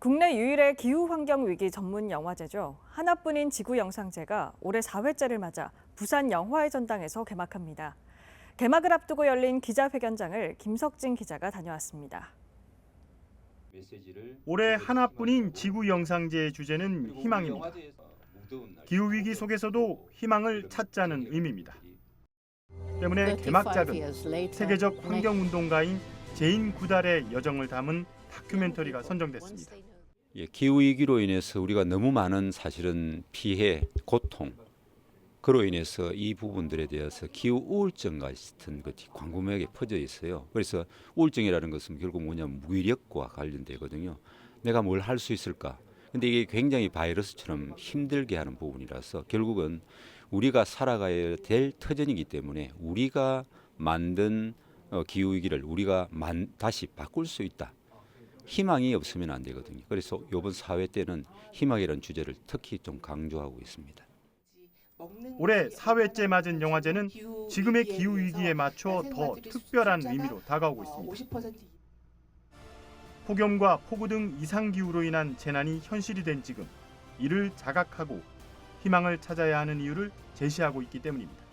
국내 유일의 기후 환경 위기 전문 영화제죠. 하나뿐인 지구 영상제가 올해 4회째를 맞아 부산 영화의 전당에서 개막합니다. 개막을 앞두고 열린 기자회견장을 김석진 기자가 다녀왔습니다. 올해 하나뿐인 지구 영상제의 주제는 희망입니다. 기후 위기 속에서도 희망을 찾자는 의미입니다. 때문에 개막작은 세계적 환경 운동가인 제인 구달의 여정을 담은 다큐멘터리가 선정됐습니다. 예, 기후 위기로 인해서 우리가 너무 많은 사실은 피해, 고통 그로 인해서 이 부분들에 대해서 기후 우울증 같은 것이 광범위하게 퍼져 있어요. 그래서 우울증이라는 것은 결국 뭐냐면 무기력과 관련되거든요. 내가 뭘 할 수 있을까? 근데 이게 굉장히 바이러스처럼 힘들게 하는 부분이라서 결국은 우리가 살아가야 될 터전이기 때문에 우리가 만든 어, 기후 위기를 우리가 만, 다시 바꿀 수 있다. 희망이 없으면 안 되거든요. 그래서 이번 사회 때는 희망이라는 주제를 특히 좀 강조하고 있습니다. 올해 4회째 맞은 영화제는 지금의 기후 위기에 맞춰 더 특별한 의미로 다가오고 있습니다. 폭염과 폭우 등 이상 기후로 인한 재난이 현실이 된 지금 이를 자각하고 희망을 찾아야 하는 이유를 제시하고 있기 때문입니다.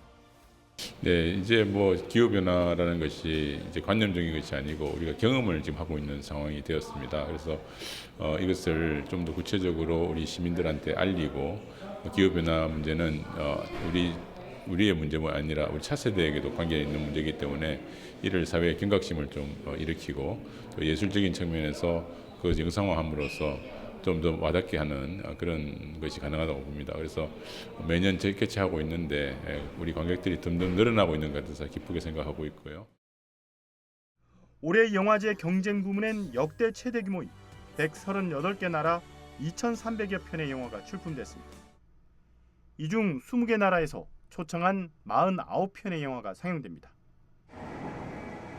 네, 이제 뭐 기후 변화라는 것이 이제 관념적인 것이 아니고 우리가 경험을 지금 하고 있는 상황이 되었습니다. 그래서 어, 이것을 좀 더 구체적으로 우리 시민들한테 알리고 기후 변화 문제는 어, 우리 우리의 문제만 아니라 우리 차세대에게도 관계 있는 문제이기 때문에 이를 사회의 경각심을 좀 어, 일으키고 또 예술적인 측면에서 그 영상화함으로써 좀 더 와닿게 하는 어, 그런 것이 가능하다고 봅니다. 그래서 매년 재개최하고 있는데 예, 우리 관객들이 점점 늘어나고 있는 것 같아서 기쁘게 생각하고 있고요. 올해 영화제 경쟁 부문엔 역대 최대 규모인 138개 나라 2,300여 편의 영화가 출품됐습니다. 이 중 20개 나라에서 초청한 49편의 영화가 상영됩니다.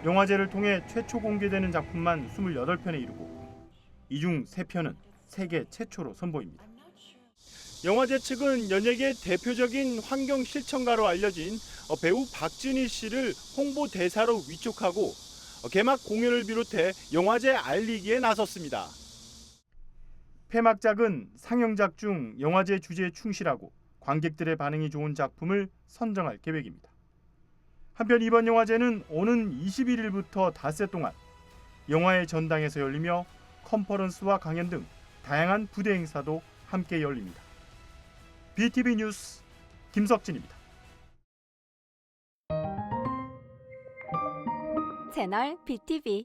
영화제를 통해 최초 공개되는 작품만 28편에 이르고 이 중 3편은 세계 최초로 선보입니다. 영화제 측은 연예계 대표적인 환경 실천가로 알려진 어, 배우 박진희 씨를 홍보 대사로 위촉하고 어, 개막 공연을 비롯해 영화제 알리기에 나섰습니다. 폐막작은 상영작 중 영화제 주제에 충실하고 관객들의 반응이 좋은 작품을 선정할 계획입니다. 한편 이번 영화제는 오는 21일부터 닷새 동안 영화의 전당에서 열리며 컨퍼런스와 강연 등 다양한 부대 행사도 함께 열립니다. BTV 뉴스 김석진입니다. 채널 BTV